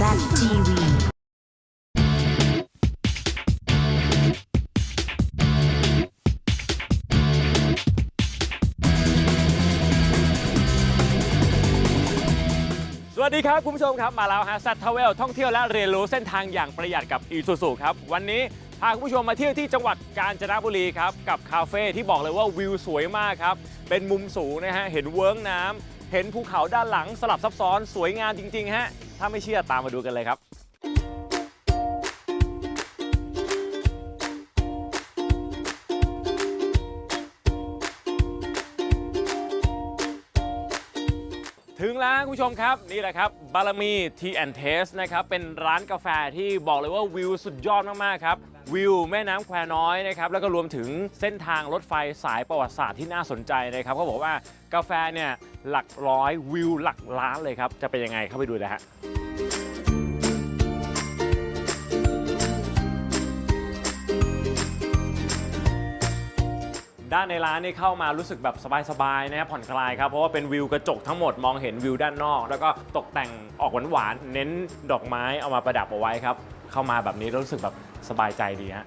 ZTV สวัสดีครับ คุณผู้ชมครับ มาแล้วฮะซัตทเวลท่องเที่ยวและเรียนรู้เส้นทางอย่างประหยัดกับอีซูซูครับ วันนี้พาคุณผู้ชมมาเที่ยวที่จังหวัดกาญจนบุรีครับ กับคาเฟ่ที่บอกเลยว่าวิวสวยมากครับ เป็นมุมสูงนะฮะ เห็นเวิ้งน้ำเห็นภูเขาด้านหลังสลับซับซ้อนสวยงามจริง ๆ ฮะ ถ้าไม่เชื่อตามมาดูกันเลยครับ ถึงแล้วคุณผู้ชมครับนี่แหละครับบารมีทีแอนเทสนะครับเป็นร้านกาแฟที่บอกเลยว่าวิวสุดยอดมากๆครับวิวแม่น้ำแควน้อยนะครับแล้วก็รวมถึงเส้นทางรถไฟสายประวัติศาสตร์ที่น่าสนใจนะครับเขาบอกว่ากาแฟเนี่ยหลักร้อยวิวหลักล้านเลยครับจะเป็นยังไงเข้าไปดูเลยฮะ ด้านในร้านนี่เข้ามารู้สึกแบบสบายๆนะครับผ่อนคลายครับ เพราะว่าเป็นวิวกระจกทั้งหมดมองเห็นวิวด้านนอก แล้วก็ตกแต่งออกหวานๆเน้นดอกไม้เอามาประดับเอาไว้ครับ เข้ามาแบบนี้รู้สึกแบบสบายใจดีฮะ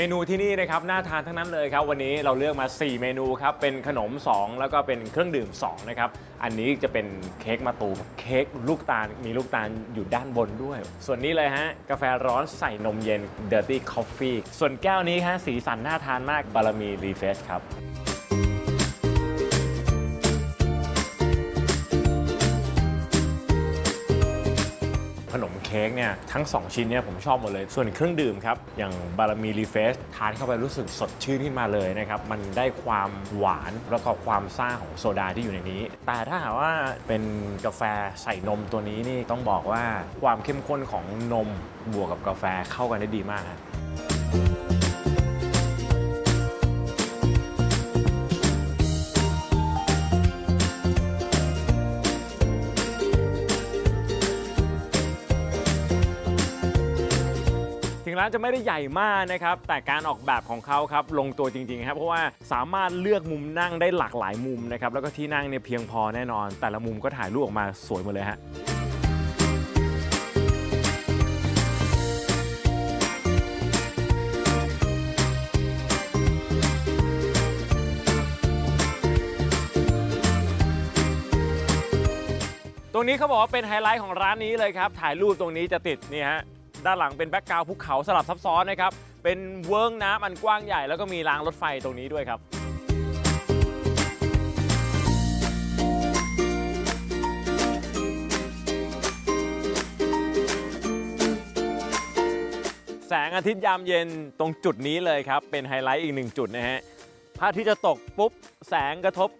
เมนูที่นี่นะครับน่าทานทั้งนั้นเลยครับ วันนี้เราเลือกมา 4 เมนูครับ เป็นขนม 2 แล้วก็เป็นเครื่องดื่ม 2 นะครับ อันนี้จะเป็นเค้กมะตูมเค้กลูกตาล มีลูกตาลอยู่ด้านบนด้วย ส่วนนี้เลยฮะ กาแฟร้อนใส่นมเย็น Dirty Coffee ส่วนแก้วนี้ฮะสีสันน่าทานมากบารมีรีเฟชครับ เค้กเนี่ยทั้ง 2 ชิ้นเนี่ยผมชอบหมดเลย ส่วนเครื่องดื่มครับ อย่างบารมีรีเฟสทานเข้าไปรู้สึกสดชื่นขึ้นมาเลยนะครับ มันได้ความหวานแล้วก็ความซ่าของโซดาที่อยู่ในนี้ แต่ถ้าหากว่าเป็นกาแฟใส่นมตัวนี้นี่ต้องบอกว่าความเข้มข้นของนมบวกกับกาแฟเข้ากันได้ดีมากครับ งร้านจะไม่ได้ใหญ่มากนะครับ แต่การออกแบบของเขาครับลงตัวจริงๆครับเพราะว่าสามารถเลือกมุมนั่งได้หลากหลายมุมนะครับแล้วก็ที่นั่งเนี่ยเพียงพอแน่นอน แต่ละมุมก็ถ่ายรูปออกมาสวยหมดเลยฮะตรงนี้เขาบอกว่าเป็นไฮไลท์ของร้านนี้เลยครับ ถ่ายรูปตรงนี้จะติดนี่ฮะ ด้านหลังเป็นแบ็กกราวภูเขาสลับซับซ้อนนะครับ เป็นเวิ้งน้ำอันกว้างใหญ่ แล้วก็มีรางรถไฟตรงนี้ด้วยครับแสงอาทิตย์ยามเย็นตรงจุดนี้เลยครับ เป็นไฮไลท์อีกหนึ่งจุดนะฮะพระอาทิตย์จะตกปุ๊บ แสงกระทบ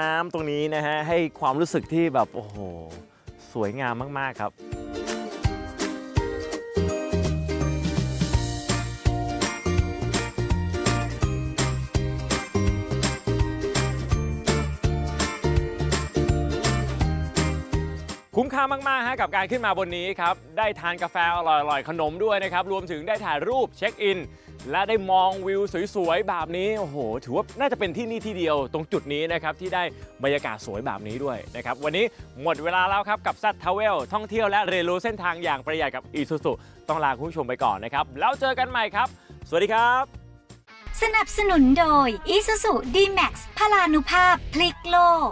น้ำตรงนี้นะฮะ ให้ความรู้สึกที่แบบ โอ้โห สวยงามมาก ๆ ครับ คุ้มค่ามากๆฮะกับการขึ้นมาบนนี้ครับได้ทานกาแฟอร่อยๆ ขนมด้วยนะครับรวมถึงได้ถ่ายรูปเช็คอิน และได้มองวิวสวยๆแบบนี้โอ้โหถือว่าน่าจะเป็นที่นี่ที่เดียวตรงจุดนี้นะครับที่ได้บรรยากาศสวยแบบนี้ด้วยนะครับวันนี้หมดเวลาแล้วครับกับซัตทาวเวลท่องเที่ยวและเรียนรู้เส้นทางอย่างประหยัดกับอีซูซูต้องลาคุณผู้ชมไปก่อนนะครับแล้วเจอกันใหม่ครับ สวัสดีครับ สนับสนุนโดย Isuzu D-Max พลานุภาพพลิกโลก